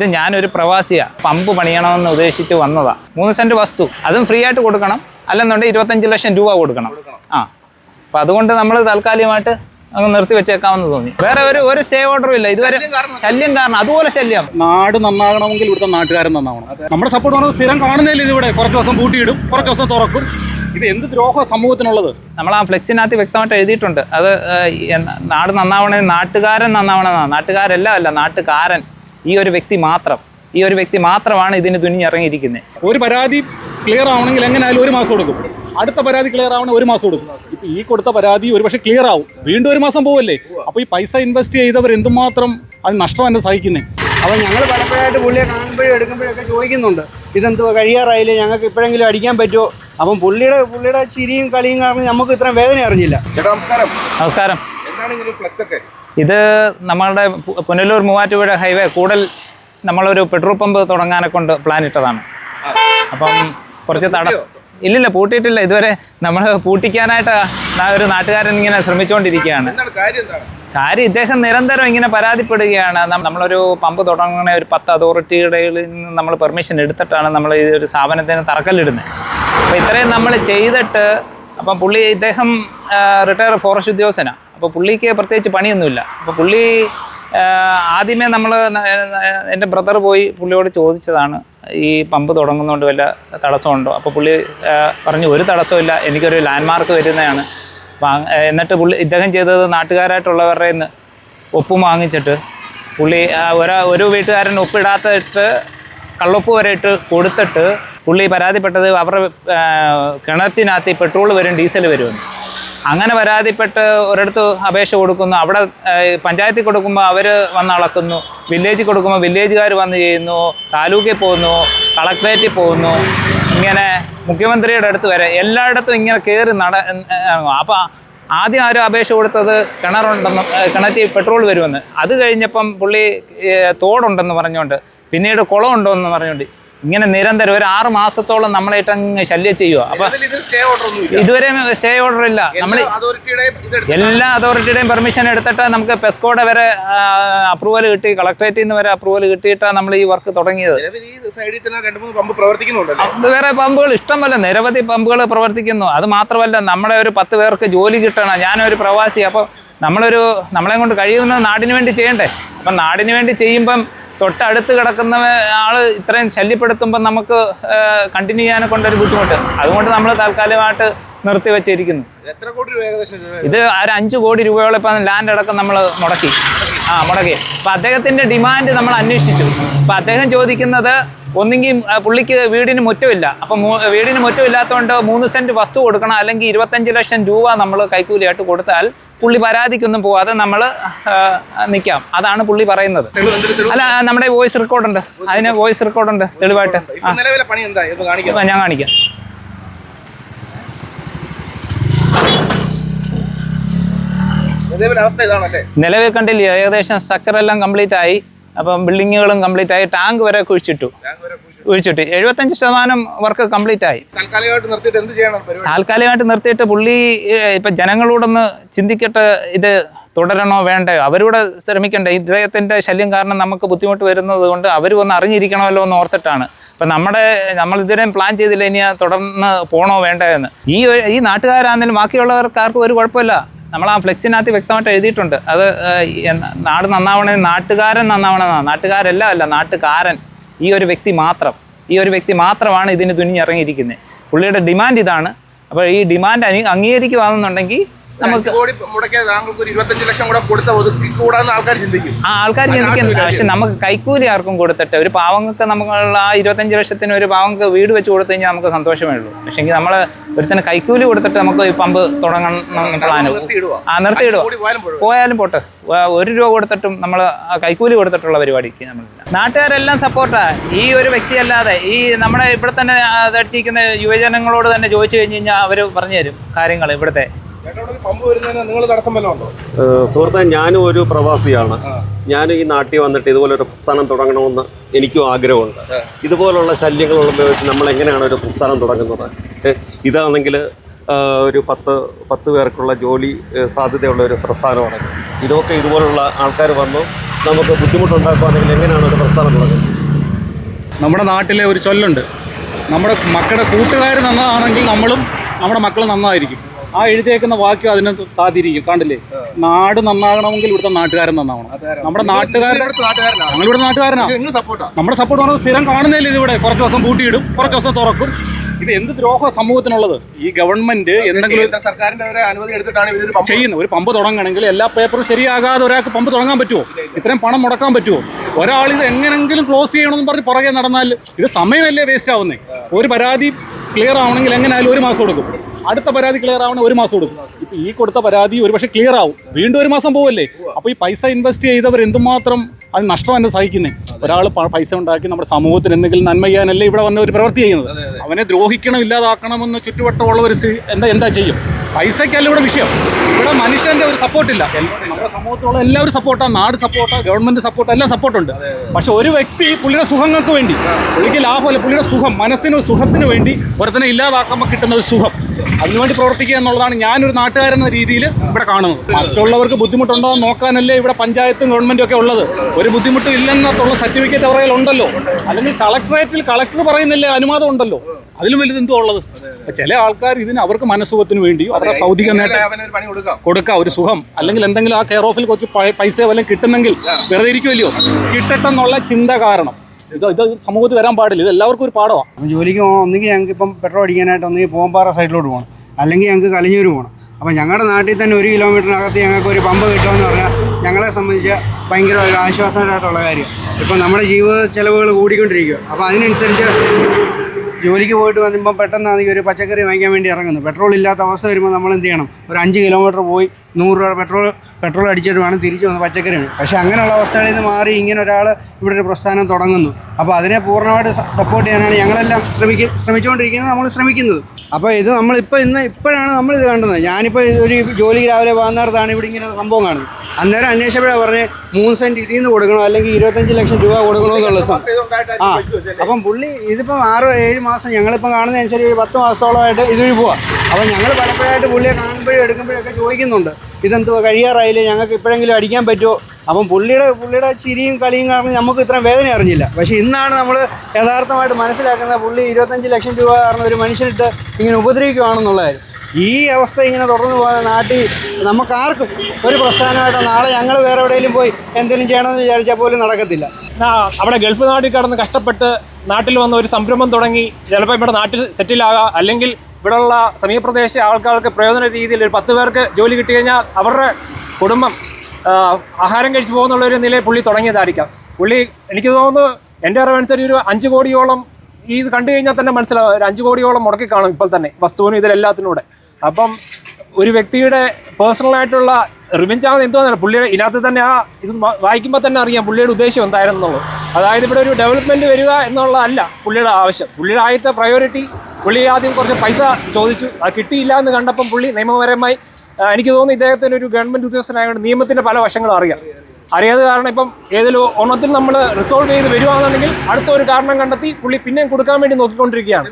ഇത് ഞാനൊരു പ്രവാസിയാണ് പമ്പ് പണിയണമെന്ന് ഉദ്ദേശിച്ച് വന്നതാ. മൂന്ന് സെന്റ് വസ്തു. അതും ഫ്രീ ആയിട്ട് കൊടുക്കണം. അല്ലെന്നുണ്ടെങ്കിൽ ഇരുപത്തഞ്ച് ലക്ഷം രൂപ കൊടുക്കണം. ആ. അപ്പം അതുകൊണ്ട് നമ്മൾ താൽക്കാലികമായിട്ട് അങ്ങ് നിർത്തി വെച്ചേക്കാമെന്ന് തോന്നി. വേറെ ഒരു ഒരു സ്റ്റേ ഓർഡറും ഇല്ല. ഇതുവരെ ശല്യം കാരണം അതുപോലെ ശല്യം. നാട് നന്നാകണമെങ്കിൽ ഇവിടുത്തെ നാട്ടുകാരൻ നന്നാവണം. നമ്മുടെ സപ്പോർട്ട് പറഞ്ഞത് സ്ഥിരം കാണുന്നില്ല ഇതിവിടെ കുറച്ച് ദിവസം പൂട്ടിയിടും കുറച്ച് ദിവസം തുറക്കും. ഇത് എന്ത് ദ്രോഹ സമൂഹത്തിനുള്ളത്? നമ്മൾ ആ ഫ്ലെക്സിനകത്ത് വ്യക്തമായിട്ട് എഴുതിയിട്ടുണ്ട്. അത് നാട് നന്നാവണേ നാട്ടുകാരൻ നന്നാവണമെന്നാണ് നാട്ടുകാരല്ല അല്ല നാട്ടുകാരൻ. ഈ ഒരു വ്യക്തി മാത്രം ഈ ഒരു വ്യക്തി മാത്രമാണ് ഇതിന് തുനിഞ്ഞിറങ്ങിയിരിക്കുന്നത് ഒരു പരാതി ക്ലിയർ ആവണമെങ്കിൽ എങ്ങനെയായാലും ഒരു മാസം കൊടുക്കും അടുത്ത പരാതി ക്ലിയർ ആവണേ ഒരു മാസം കൊടുക്കും ഇപ്പം ഈ കൊടുത്ത പരാതി ഒരു പക്ഷേ ക്ലിയർ ആവും. വീണ്ടും ഒരു മാസം പോവല്ലേ? അപ്പോൾ ഈ പൈസ ഇൻവെസ്റ്റ് ചെയ്തവർ എന്തുമാത്രം അത് നഷ്ടം എന്നെ സഹിക്കുന്നത് അപ്പോൾ ഞങ്ങൾ പലപ്പോഴായിട്ട് പുള്ളിയെ കാണുമ്പോഴും എടുക്കുമ്പോഴൊക്കെ ചോദിക്കുന്നുണ്ട്. ഇതെന്തുവാ കഴിയാറായില്ലേ? ഞങ്ങൾക്ക് ഇപ്പോഴെങ്കിലും അടിക്കാൻ പറ്റുമോ അപ്പം പുള്ളിയുടെ പുള്ളിയുടെ ചിരിയും കളിയും കാരണം നമുക്ക് ഇത്രയും വേദന അറിഞ്ഞില്ല. ചേട്ടാ നമസ്കാരം. നമസ്കാരം. എന്താണ് ഇങ്ങനെ ഫ്ലക്സ് ഒക്കെ? ഇത് നമ്മളുടെ പുനലൂർ മൂവാറ്റുപുഴ ഹൈവേ കൂടൽ നമ്മളൊരു പെട്രോൾ പമ്പ് തുടങ്ങാനെ കൊണ്ട് പ്ലാൻ ഇട്ടതാണ്. അപ്പം കുറച്ച് തടസ്സം ഇല്ലില്ല പൂട്ടിയിട്ടില്ല. ഇതുവരെ നമ്മൾ പൂട്ടിക്കാനായിട്ട് ഒരു നാട്ടുകാരൻ ഇങ്ങനെ ശ്രമിച്ചുകൊണ്ടിരിക്കുകയാണ് കാര്യം ഇദ്ദേഹം നിരന്തരം ഇങ്ങനെ പരാതിപ്പെടുകയാണ്. നമ്മളൊരു പമ്പ് തുടങ്ങണ ഒരു പത്ത് അതോറിറ്റിയുടെ നിന്ന് നമ്മൾ പെർമിഷൻ എടുത്തിട്ടാണ് നമ്മൾ ഈ ഒരു സ്ഥാപനത്തിന് തറക്കല്ലിടുന്നത് അപ്പോൾ ഇത്രയും നമ്മൾ ചെയ്തിട്ട് അപ്പം പുള്ളി ഇദ്ദേഹം റിട്ടയർ ഫോറസ്റ്റ് ഉദ്യോഗസ്ഥനാണ് അപ്പോൾ പുള്ളിക്ക് പ്രത്യേകിച്ച് പണിയൊന്നുമില്ല. അപ്പോൾ പുള്ളി ആദ്യമേ നമ്മൾ എന്റെ ബ്രദർ പോയി പുള്ളിയോട് ചോദിച്ചതാണ് ഈ പമ്പ് തുടങ്ങുന്നതുകൊണ്ട് വല്ല തടസ്സമുണ്ടോ? അപ്പോൾ പുള്ളി പറഞ്ഞു ഒരു തടസ്സമില്ല എനിക്കൊരു ലാൻഡ് മാർക്ക് വരുന്നതാണ് എന്നിട്ട് പുള്ളി ഇദ്ദേഹം ചെയ്തത് നാട്ടുകാരായിട്ടുള്ളവരുടെ നിന്ന് ഒപ്പും വാങ്ങിച്ചിട്ട് പുള്ളി ഒരാ ഒരു വീട്ടുകാരൻ ഒപ്പിടാത്തിട്ട് കള്ളൊപ്പ് വരെ ഇട്ട് കൊടുത്തിട്ട് പുള്ളി പരാതിപ്പെട്ടത് അവരുടെ കിണറ്റിനകത്ത് പെട്രോൾ വരും ഡീസൽ വരുമെന്ന്. അങ്ങനെ പരാതിപ്പെട്ട് ഒരിടത്ത് അപേക്ഷ കൊടുക്കുന്നു. അവിടെ പഞ്ചായത്തിൽ കൊടുക്കുമ്പോൾ അവർ വന്ന് അളക്കുന്നു. വില്ലേജിൽ കൊടുക്കുമ്പോൾ വില്ലേജുകാർ വന്ന് ചെയ്യുന്നു. താലൂക്കിൽ പോകുന്നു. കളക്ട്രേറ്റിൽ പോകുന്നു. ഇങ്ങനെ മുഖ്യമന്ത്രിയുടെ അടുത്ത് വരെ എല്ലായിടത്തും ഇങ്ങനെ കയറി നട അപ്പോൾ ആദ്യം ആരും അപേക്ഷ കൊടുത്തത് കിണറുണ്ടെന്ന് കിണറ്റിൽ പെട്രോൾ വരുമെന്ന്. അത് കഴിഞ്ഞപ്പം പുള്ളി തോടുണ്ടെന്ന് പറഞ്ഞുകൊണ്ട് പിന്നീട് കുളമുണ്ടോ എന്ന് പറഞ്ഞുകൊണ്ട് ഇങ്ങനെ നിരന്തരം ഒരു ആറ് മാസത്തോളം നമ്മളായിട്ട് അങ്ങ് ശല്യം ചെയ്യുക അപ്പൊ ഇതുവരെ സ്റ്റേ ഓർഡർ ഇല്ല. നമ്മൾ എല്ലാ അതോറിറ്റിയുടെയും പെർമിഷൻ എടുത്തിട്ട് നമുക്ക് പെസ്കോടെ വരെ അപ്രൂവൽ കിട്ടി കളക്ട്രേറ്റിൽ നിന്ന് വരെ അപ്രൂവൽ കിട്ടിയിട്ടാണ് നമ്മൾ ഈ വർക്ക് തുടങ്ങിയത്. വേറെ പമ്പുകൾ ഇഷ്ടമല്ല. നിരവധി പമ്പുകൾ പ്രവർത്തിക്കുന്നു. അത് മാത്രമല്ല നമ്മുടെ ഒരു പത്ത് പേർക്ക് ജോലി കിട്ടണം. ഞാനൊരു പ്രവാസി. അപ്പോൾ നമ്മളൊരു നമ്മളെ കൊണ്ട് കഴിയുന്നത് നാടിന് വേണ്ടി ചെയ്യണ്ടേ? അപ്പം നാടിന് വേണ്ടി ചെയ്യുമ്പം തൊട്ടടുത്ത് കിടക്കുന്ന ആൾ ഇത്രയും ശല്യപ്പെടുത്തുമ്പോൾ നമുക്ക് കണ്ടിന്യൂ ചെയ്യാനെ കൊണ്ടൊരു ബുദ്ധിമുട്ട്. അതുകൊണ്ട് നമ്മൾ താൽക്കാലികമായിട്ട് നിർത്തി വെച്ചിരിക്കുന്നു. എത്ര കോടി രൂപ ഏകദേശം ഇത്? ഒരു അഞ്ച് കോടി രൂപയോളം ഇപ്പം ലാൻഡ് അടക്കം നമ്മൾ മുടക്കി. ആ മുടക്കി. അപ്പം അദ്ദേഹത്തിന്റെ ഡിമാൻഡ് നമ്മൾ അന്വേഷിച്ചു. അപ്പം അദ്ദേഹം ചോദിക്കുന്നത് ഒന്നെങ്കിൽ പുള്ളിക്ക് വീടിന് മുറ്റമില്ല. അപ്പം വീടിന് മുറ്റമില്ലാത്തതുകൊണ്ട് മൂന്ന് സെന്റ് വസ്തു കൊടുക്കണം അല്ലെങ്കിൽ ഇരുപത്തഞ്ച് ലക്ഷം രൂപ നമ്മൾ കൈക്കൂലിയായിട്ട് കൊടുത്താൽ പുള്ളി പരാതിക്കൊന്നും പോവാതെ നമ്മൾ നിൽക്കാം അതാണ് പുള്ളി പറയുന്നത്. അല്ല നമ്മുടെ വോയിസ് റെക്കോർഡുണ്ട്. അതിന് വോയിസ് റെക്കോർഡുണ്ട്. തെളിവായിട്ട്. ഞാൻ കാണിക്കാം. നിലവിൽ കണ്ടില്ല ഏകദേശം സ്ട്രക്ചർ എല്ലാം കംപ്ലീറ്റ് ആയി. അപ്പം ബിൽഡിങ്ങുകളും കംപ്ലീറ്റ് ആയി. ടാങ്ക് വരെ കുഴിച്ചിട്ടു. കുഴിച്ചിട്ട്. എഴുപത്തഞ്ച് ശതമാനം വർക്ക് കംപ്ലീറ്റ് ആയി. താൽക്കാലികമായിട്ട് നിർത്തിയിട്ട് എന്ത് ചെയ്യണം പരിപാടി? താൽക്കാലികമായിട്ട് നിർത്തിയിട്ട് പുള്ളി ഇപ്പം ജനങ്ങളോടൊന്ന് ചിന്തിക്കട്ടെ ഇത് തുടരണോ വേണ്ടയോ? അവരൂടെ ശ്രമിക്കണ്ടേ? ഇദ്ദേഹത്തിന്റെ ശല്യം കാരണം നമുക്ക് ബുദ്ധിമുട്ട് വരുന്നത് കൊണ്ട് അവർ ഒന്ന് അറിഞ്ഞിരിക്കണമല്ലോ എന്ന് ഓർത്തിട്ടാണ്. ഇപ്പം നമ്മുടെ നമ്മൾ ഇതുവരെയും പ്ലാൻ ചെയ്തില്ല ഇനി തുടർന്ന് പോകണോ വേണ്ടോ എന്ന്. ഈ ഈ നാട്ടുകാരാണെങ്കിലും ബാക്കിയുള്ളവർക്ക് ആർക്കും ഒരു കുഴപ്പമില്ല. നമ്മൾ ആ ഫ്ലെക്സിനകത്ത് വ്യക്തമായിട്ട് എഴുതിയിട്ടുണ്ട്. അത് നാട് നന്നാവണേ നാട്ടുകാരൻ നന്നാവണമെന്നാണ്. നാട്ടുകാരല്ല അല്ല നാട്ടുകാരൻ. ഈ ഒരു വ്യക്തി മാത്രം. ഈ ഒരു വ്യക്തി മാത്രമാണ് ഇതിന് തുനിഞ്ഞിറങ്ങിയിരിക്കുന്നത്. പുള്ളിയുടെ ഡിമാൻഡ് ഇതാണ്. അപ്പോൾ ഈ ഡിമാൻഡ് അനു അംഗീകരിക്കുകയാണെന്നുണ്ടെങ്കിൽ നമുക്ക് അഞ്ച് കോടി മുടക്കിയ താങ്കൾക്ക് ഒരു ഇരുപത്തഞ്ച് ലക്ഷം കൂടെ കൊടുത്ത ഒതുക്കി കൂടാന്ന് ആൾക്കാർ ചിന്തിക്കും. ആ ആൾക്കാർ ചിന്തിക്കുന്നത് പക്ഷെ നമുക്ക് കൈക്കൂലി ആർക്കും കൊടുത്തിട്ട് ഒരു പാവങ്ങൾക്ക് നമുക്കുള്ള ആ ഇരുപത്തഞ്ച് ലക്ഷത്തിന് ഒരു പാവങ്ങൾക്ക് വീട് വെച്ച് കൊടുത്തു കഴിഞ്ഞാൽ നമുക്ക് സന്തോഷമേ ഉള്ളൂ. പക്ഷേങ്കിൽ നമ്മൾ ഒരുത്തന്നെ കൈക്കൂലി കൊടുത്തിട്ട് നമുക്ക് ഈ പമ്പ് തുടങ്ങണം നിർത്തിയിടുവാ. ആ നിർത്തിയിടുക പോയാലും പോട്ടെ. ഒരു രൂപ കൊടുത്തിട്ടും നമ്മൾ കൈക്കൂലി കൊടുത്തിട്ടുള്ള പരിപാടിക്ക് നമ്മൾ നാട്ടുകാരെല്ലാം സപ്പോർട്ടാ. ഈ ഒരു വ്യക്തിയല്ലാതെ ഈ നമ്മുടെ ഇവിടെ തന്നെ തടിച്ചിരിക്കുന്ന യുവജനങ്ങളോട് തന്നെ ചോദിച്ചു കഴിഞ്ഞ് കഴിഞ്ഞാൽ അവർ പറഞ്ഞു തരും കാര്യങ്ങൾ ഇവിടുത്തെ. സുഹൃത്തെ ഞാനും ഒരു പ്രവാസിയാണ്. ഞാനും ഈ നാട്ടിൽ വന്നിട്ട് ഇതുപോലെ ഒരു പ്രസ്ഥാനം തുടങ്ങണമെന്ന് എനിക്കും ആഗ്രഹമുണ്ട്. ഇതുപോലുള്ള ശല്യങ്ങളുള്ള നമ്മൾ എങ്ങനെയാണ് ഒരു പ്രസ്ഥാനം തുടങ്ങുന്നത്? ഇതാണെങ്കിൽ ഒരു പത്ത് പത്ത് പേർക്കുള്ള ജോലി സാധ്യതയുള്ള ഒരു പ്രസ്ഥാനമാണ്. ഇതൊക്കെ ഇതുപോലുള്ള ആൾക്കാർ വന്നു നമുക്ക് ബുദ്ധിമുട്ടുണ്ടാക്കുകയാണെങ്കിൽ എങ്ങനെയാണ് ഒരു പ്രസ്ഥാനം തുടങ്ങുന്നത്? നമ്മുടെ നാട്ടിലെ ഒരു ചൊല്ലുണ്ട്. നമ്മുടെ മക്കളുടെ കൂട്ടുകാർ നന്നാണെങ്കിൽ നമ്മളും നമ്മുടെ മക്കൾ നന്നായിരിക്കും. ആ എഴുതിയേക്കുന്ന വാക്യം അതിനെ സാധിരിക്കും കണ്ടില്ലേ? നാട് നന്നാകണമെങ്കിൽ ഇവിടുത്തെ നാട്ടുകാരൻ നന്നാവണം. നമ്മുടെ നാട്ടുകാരുടെ ഞങ്ങളിവിടെ നാട്ടുകാരനാ. സപ്പോർട്ടാ നമ്മുടെ സപ്പോർട്ട് പറഞ്ഞാൽ സ്ഥിരം കാണുന്നില്ല ഇതിവിടെ കുറച്ച് ദിവസം പൂട്ടിയിടും കുറച്ച് ദിവസം തുറക്കും. ഇത് എന്ത് ദ്രോഹ സമൂഹത്തിനുള്ളത്? ഈ ഗവൺമെന്റ് എന്തെങ്കിലും സർക്കാരിന്റെ അനുമതി എടുത്തിട്ടാണ് ചെയ്യുന്നത്. ചെയ്യുന്ന ഒരു പമ്പ് തുടങ്ങണമെങ്കിൽ എല്ലാ പേപ്പറും ശരിയാകാതെ ഒരാൾക്ക് പമ്പ് തുടങ്ങാൻ പറ്റുമോ? ഇത്രയും പണം മുടക്കാൻ പറ്റുമോ? ഒരാൾ ഇത് എങ്ങനെങ്കിലും ക്ലോസ് ചെയ്യണമെന്ന് പറഞ്ഞ് പുറകെ നടന്നാൽ ഇത് സമയമല്ലേ വേസ്റ്റ് ആവുന്നേ? ഒരു പരാതി ക്ലിയർ ആവണമെങ്കിൽ എങ്ങനെയായാലും ഒരു മാസം കൊടുക്കും അടുത്ത പരാതി ക്ലിയർ ആവണ ഒരു മാസം കൊടുക്കും ഇപ്പം ഈ കൊടുത്ത പരാതി ഒരുപക്ഷെ ക്ലിയർ ആവും. വീണ്ടും ഒരു മാസം പോവല്ലേ? അപ്പോൾ ഈ പൈസ ഇൻവെസ്റ്റ് ചെയ്തവർ എന്തുമാത്രം അത് നഷ്ടം തന്നെ സഹിക്കുന്നേ. ഒരാൾ പൈസ ഉണ്ടാക്കി നമ്മുടെ സമൂഹത്തിന് എന്തെങ്കിലും നന്മ ചെയ്യാനല്ലേ ഇവിടെ വന്ന ഒരു പ്രവൃത്തി ചെയ്യുന്നത്. അവനെ ദ്രോഹിക്കണം ഇല്ലാതാക്കണമെന്ന് ചുറ്റുവട്ടമുള്ളവർ എന്താ എന്താ ചെയ്യും? പൈസയ്ക്കല്ല ഇവിടെ വിഷയം. ഇവിടെ മനുഷ്യന്റെ ഒരു സപ്പോർട്ടില്ല നമ്മുടെ സമൂഹത്തിലുള്ള എല്ലാവരും സപ്പോർട്ടാണ് നാട് സപ്പോർട്ടാണ് ഗവൺമെന്റ് സപ്പോർട്ട് എല്ലാം സപ്പോർട്ടുണ്ട് പക്ഷെ ഒരു വ്യക്തി പുള്ളിയുടെ സുഖങ്ങൾക്ക് വേണ്ടി പുള്ളിക്ക് ലാഭമല്ല പുള്ളിയുടെ സുഖം മനസ്സിന് സുഖത്തിന് വേണ്ടി ഒരുത്തനെ ഇല്ലാതാക്കുമ്പോൾ കിട്ടുന്ന ഒരു സുഖം. അതിനുവേണ്ടി പ്രവർത്തിക്കുക എന്നുള്ളതാണ് ഞാനൊരു നാട്ടുകാരെന്ന രീതിയിൽ ഇവിടെ കാണുന്നത്. മറ്റുള്ളവർക്ക് ബുദ്ധിമുട്ടുണ്ടോ എന്ന് നോക്കാനല്ലേ ഇവിടെ പഞ്ചായത്തും ഗവൺമെന്റും ഒക്കെ ഉള്ളത്. ഒരു ബുദ്ധിമുട്ടും ഇല്ലെന്നുള്ള സർട്ടിഫിക്കറ്റ് അവരുടെ ഉണ്ടല്ലോ. അല്ലെങ്കിൽ കളക്ടറേറ്റിൽ കളക്ടർ പറയുന്നില്ല അനുവാദം ഉണ്ടല്ലോ. അതിലും വലുത് എന്തോ ഉള്ളത്? അപ്പൊ ചില ആൾക്കാർ ഇതിന് അവർക്ക് മനസ്സുഖത്തിന് വേണ്ടിയോ അവരുടെ ഭൗതിക നേട്ടം പണി കൊടുക്കാം. കൊടുക്കുക ഒരു സുഖം. അല്ലെങ്കിൽ എന്തെങ്കിലും ആ കെയർ ഓഫിൽ കുറച്ച് പൈ- പൈസ വല്ലതും കിട്ടുന്നെങ്കിൽ വെറുതെ ഇരിക്കുമല്ലോ കിട്ടട്ടെന്നുള്ള ചിന്ത കാരണം. ഇത് ഇത് സമൂഹത്തിൽ വരാൻ പാടില്ല. ഇത് എല്ലാവർക്കും ഒരു പാഠമാണ് ജോലിക്ക് പോകണം ഒന്നുകിൽ ഞങ്ങൾക്ക് ഇപ്പം പെട്രോൾ അടിക്കാനായിട്ട് ഒന്നുകിൽ പോകുമ്പാറ സൈഡിലോട്ട് പോകണം. അല്ലെങ്കിൽ ഞങ്ങൾക്ക് കലിഞ്ഞൂർ പോകണം. അപ്പം ഞങ്ങളുടെ നാട്ടിൽ തന്നെ ഒരു കിലോമീറ്ററിനകത്ത് ഞങ്ങൾക്ക് ഒരു പമ്പ് കിട്ടുമെന്ന് പറഞ്ഞാൽ ഞങ്ങളെ സംബന്ധിച്ച് ഭയങ്കര ഒരു ആശ്വാസമായിട്ടുള്ള കാര്യം. ഇപ്പം നമ്മുടെ ജീവിത ചെലവുകൾ കൂടിക്കൊണ്ടിരിക്കുക അപ്പോൾ അതിനനുസരിച്ച് ജോലിക്ക് പോയിട്ട് വരുമ്പോൾ പെട്ടെന്നാണെങ്കിൽ ഒരു പച്ചക്കറി വാങ്ങിക്കാൻ വേണ്ടി ഇറങ്ങുന്നു. പെട്രോൾ ഇല്ലാത്ത അവസ്ഥ വരുമ്പോൾ നമ്മൾ എന്ത് ചെയ്യണം? ഒരു അഞ്ച് കിലോമീറ്റർ പോയി നൂറ് രൂപ പെട്രോൾ പെട്രോൾ അടിച്ചിട്ട് വേണം തിരിച്ചു വന്ന് പച്ചക്കറി പക്ഷേ അങ്ങനെയുള്ള അവസ്ഥകളിൽ നിന്ന് മാറി ഇങ്ങനെ ഒരാൾ ഇവിടെ ഒരു പ്രസ്ഥാനം തുടങ്ങുന്നു. അപ്പോൾ അതിനെ പൂർണമായിട്ട് സപ്പോർട്ട് ചെയ്യാനാണ് ഞങ്ങളെല്ലാം ശ്രമിക്ക ശ്രമിച്ചുകൊണ്ടിരിക്കുന്നത് നമ്മൾ ശ്രമിക്കുന്നത്. അപ്പോൾ ഇത് നമ്മളിപ്പോൾ ഇന്ന് ഇപ്പോഴാണ് നമ്മളിത് കണ്ടത്. ഞാനിപ്പോൾ ഒരു ജോലി രാവിലെ പോകുന്നിടത്താണ് ഇവിടെ ഇങ്ങനെ സംഭവം കാണുന്നത്. അന്നേരം അന്വേഷിച്ചപ്പോഴാണ് പറഞ്ഞത് മൂന്ന് സെന്റ് ഇതിൽ നിന്ന് കൊടുക്കണോ അല്ലെങ്കിൽ ഇരുപത്തഞ്ച് ലക്ഷം രൂപ കൊടുക്കണോ എന്നുള്ള ആ അപ്പം പുള്ളി ഇതിപ്പം ആറ് ഏഴ് മാസം ഞങ്ങളിപ്പം കാണുന്ന അനുസരിച്ച് ഒരു പത്ത് മാസത്തോളമായിട്ട് ഇതുവഴി പോവാം. അപ്പം ഞങ്ങൾ പലപ്പോഴായിട്ട് പുള്ളിയെ കാണുമ്പോഴും എടുക്കുമ്പോഴൊക്കെ ചോദിക്കുന്നുണ്ട് ഇതെന്തുവാ കഴിയാറായില്ലേ? ഞങ്ങൾക്ക് ഇപ്പോഴെങ്കിലും അടിക്കാൻ പറ്റുമോ? അപ്പം പുള്ളിയുടെ പുള്ളിയുടെ ചിരിയും കളിയും കാരണം നമുക്ക് ഇത്രയും വേദന അറിഞ്ഞില്ല. പക്ഷേ ഇന്നാണ് നമ്മൾ യഥാർത്ഥമായിട്ട് മനസ്സിലാക്കുന്നത് പുള്ളി ഇരുപത്തഞ്ച് ലക്ഷം രൂപ കാരണം ഒരു മനുഷ്യനിട്ട് ഇങ്ങനെ ഉപദ്രവിക്കുകയാണെന്നുള്ള കാര്യം. ഈ അവസ്ഥ ഇങ്ങനെ തുടർന്നു പോകുന്ന നാട്ടിൽ നമുക്കാർക്കും ഒരു പ്രസ്ഥാനമായിട്ട് നാളെ ഞങ്ങൾ വേറെ എവിടെയെങ്കിലും പോയി എന്തെങ്കിലും ചെയ്യണമെന്ന് വിചാരിച്ചാൽ പോലും നടക്കത്തില്ല. അവിടെ ഗൾഫ് നാട്ടിൽ കടന്ന് കഷ്ടപ്പെട്ട് നാട്ടിൽ വന്ന ഒരു സംരംഭം തുടങ്ങി ചിലപ്പോൾ ഇവിടെ നാട്ടിൽ സെറ്റിലാകാം അല്ലെങ്കിൽ ഇവിടെയുള്ള സമീപപ്രദേശ ആൾക്കാർക്ക് പ്രയോജന രീതിയിൽ ഒരു പത്ത് പേർക്ക് ജോലി കിട്ടി കഴിഞ്ഞാൽ അവരുടെ കുടുംബം ആഹാരം കഴിച്ചു പോകുന്നുള്ള ഒരു നിലയിൽ പുള്ളി തുടങ്ങിയതായിരിക്കാം. പുള്ളി എനിക്ക് തോന്നുന്നു എന്റെ അറിവനുസരിച്ച് ഒരു അഞ്ച് കോടിയോളം ഈ ഇത് കണ്ടു കഴിഞ്ഞാൽ തന്നെ മനസ്സിലാവും. ഒരു അഞ്ച് കോടിയോളം മുടക്കി കാണും ഇപ്പോൾ തന്നെ വസ്തുവിനും ഇതിലെല്ലാത്തിനൂടെ അപ്പം ഒരു വ്യക്തിയുടെ പേഴ്സണലായിട്ടുള്ള റിവെഞ്ച് എന്തോ എന്തോന്നല്ല പുള്ളിയുടെ ഇതിനകത്ത് തന്നെ ആ ഇത് വായിക്കുമ്പോൾ തന്നെ അറിയാം പുള്ളിയുടെ ഉദ്ദേശം എന്തായിരുന്നു എന്നുള്ളത് അതായത് ഇവിടെ ഒരു ഡെവലപ്മെന്റ് വരിക എന്നുള്ളതല്ല പുള്ളിയുടെ ആവശ്യം. പുള്ളിയുടെ ആദ്യത്തെ പ്രയോറിറ്റി പുള്ളി ആദ്യം കുറച്ച് പൈസ ചോദിച്ചു. അത് കിട്ടിയില്ല എന്ന് കണ്ടപ്പം പുള്ളി നിയമപരമായി എനിക്ക് തോന്നുന്നു ഇദ്ദേഹത്തിന് ഒരു ഗവൺമെന്റ് ഉദ്യോഗസ്ഥനായതുകൊണ്ട് നിയമത്തിന്റെ പല വശങ്ങളും അറിയാം. അറിയാതെ കാരണം ഇപ്പം ഏതെങ്കിലും ഒന്നത്തിൽ നമ്മൾ റിസോൾവ് ചെയ്ത് വരുവാണെന്നുണ്ടെങ്കിൽ അടുത്ത ഒരു കാരണം കണ്ടെത്തി പുള്ളി പിന്നെയും കൊടുക്കാൻ വേണ്ടി നോക്കിക്കൊണ്ടിരിക്കുകയാണ്.